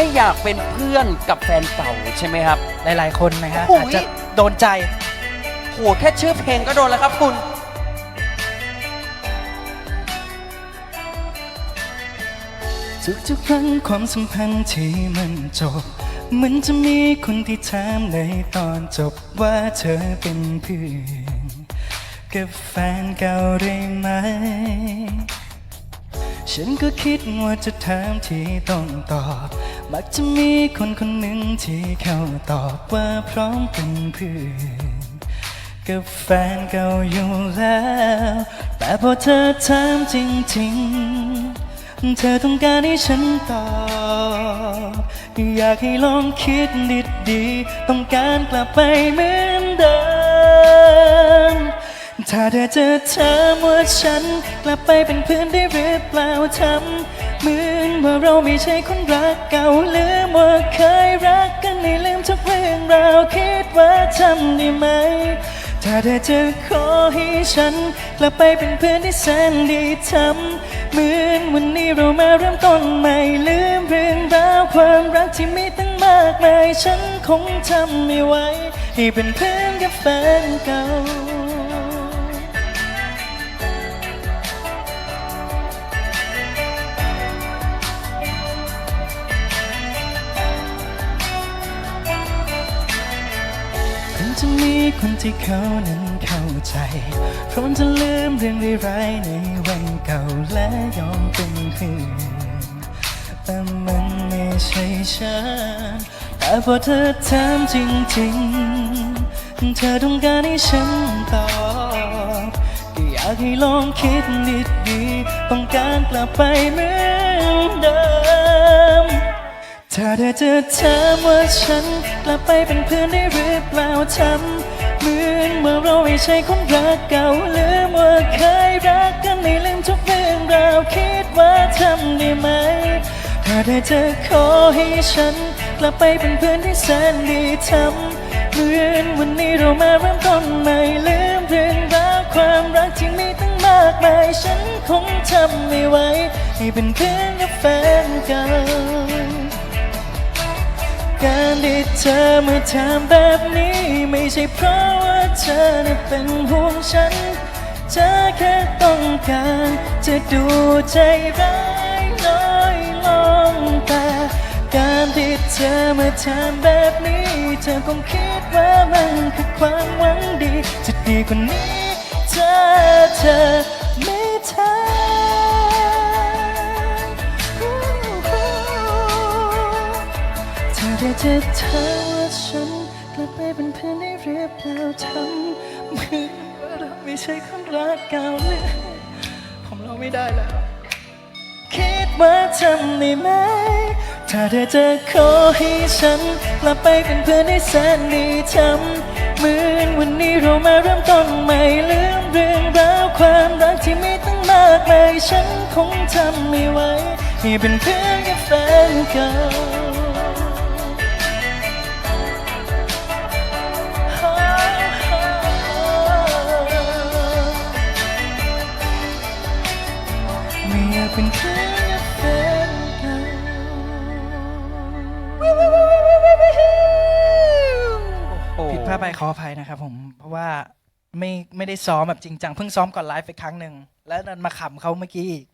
ไม่อยากเป็นเพื่อนกับแฟนเก่าใช่ไหมครับ หลายๆ คนนะฮะโอ้โห อาจจะโดนใจ โหแค่ชื่อเพลงก็โดนแล้วครับคุณ ทุกๆครั้งความสัมพันธ์ที่มันจบมันจะมีคนที่ถามในตอนจบว่าเธอเป็นเพื่อนกับแฟนเก่าได้ไหม ฉันก็คิดว่าจะถามที่ต้องตอบ มักจะมีคนคนหนึ่งที่เข้าตอบว่าพร้อมเป็นเพื่อนกับแฟนเก่าอยู่แล้ว แต่พอเธอถามจริงๆ เธอต้องการให้ฉันตอบ อยากให้ลองคิดดีๆ ต้องการกลับไปเหมือน ถ้าเธอจะถามว่าฉันกลับไปเป็นเพื่อนได้หรือเปล่าทำเหมือนว่าเราไม่ใช่คนรักเก่าลืมว่าเคยรักกันในลืมทุกเรื่องราวคิดว่าทำได้ไหม ถ้าเธอจะขอให้ฉันกลับไปเป็นเพื่อนที่แสนดีทำเหมือนวันนี้เรามาเริ่มต้นใหม่ลืมเรื่องราวความรักที่มีตั้งมากมายฉันคงทำไม่ไหวให้เป็นเพื่อนกับแฟนเก่า จะมีคนที่เขานั้นเข้าใจ พร้อมจะลืมเรื่องร้ายๆในวันเก่าและยอมเป็นเพื่อนแต่มันไม่ใช่ฉันแต่พอเธอถามจริงๆ เธอต้องการให้ฉันตอบก็อยากให้ลองคิดดีๆต้องการกลับไปเหมือน เธอจะถามว่าฉันกลับไปเป็นเพื่อนได้หรือเปล่าทำเหมือนเมื่อเราไม่ใช่คนรักเก่าลืมว่าเคยรักกันไม่ลืมทุกเรื่องราวคิดว่าทำได้ไหมถ้าเธอจะขอให้ฉันกลับไปเป็นเพื่อนที่แสนดีทำเหมือนวันนี้เรามาเริ่มต้นใหม่ลืมเรื่องราวความรักที่มีตั้งมากมายฉันคงทำไม่ไหวให้เป็นเพื่อนกับแฟนเก่า การที่เธอมาถามแบบนี้ ไม่ใช่เพราะว่าเธอน่ะเป็นห่วงฉัน เธอแค่ต้องการจะดูใจร้ายน้อยลงแต่การที่เธอมาถามแบบนี้ เธอคงคิดว่ามันคือความหวังดี จะดีกว่านี้เธอเธอำถ้าเธอจะถามว่าฉันกลับไปเป็นเพื่อนได้หรือเปล่าทำเหมือนว่าเราไม่ใช่คนรักเก่าเลยผมเราไม่ได้แล้ว คิดว่าทำได้ไหม ถ้าเธอจะขอให้ฉันกลับไปเป็นเพื่อนได้แสนดีทำเหมือนวันนี้เรามาเริ่มต้นใหม่ลืมเรื่องราวความรักที่มีตั้งมากมายฉันคงทำไม่ไหวให้เป็นเพื่อนกับแฟนเก่า ผิดพลาดไปขออภัยนะครับผม เพราะว่าไม่ไม่ได้ซ้อมแบบจริงจังเพิ่งซ้อมก่อนไลฟ์ไปครั้งหนึ่ง แล้วนันมาขำเขาเมื่อกี้อีก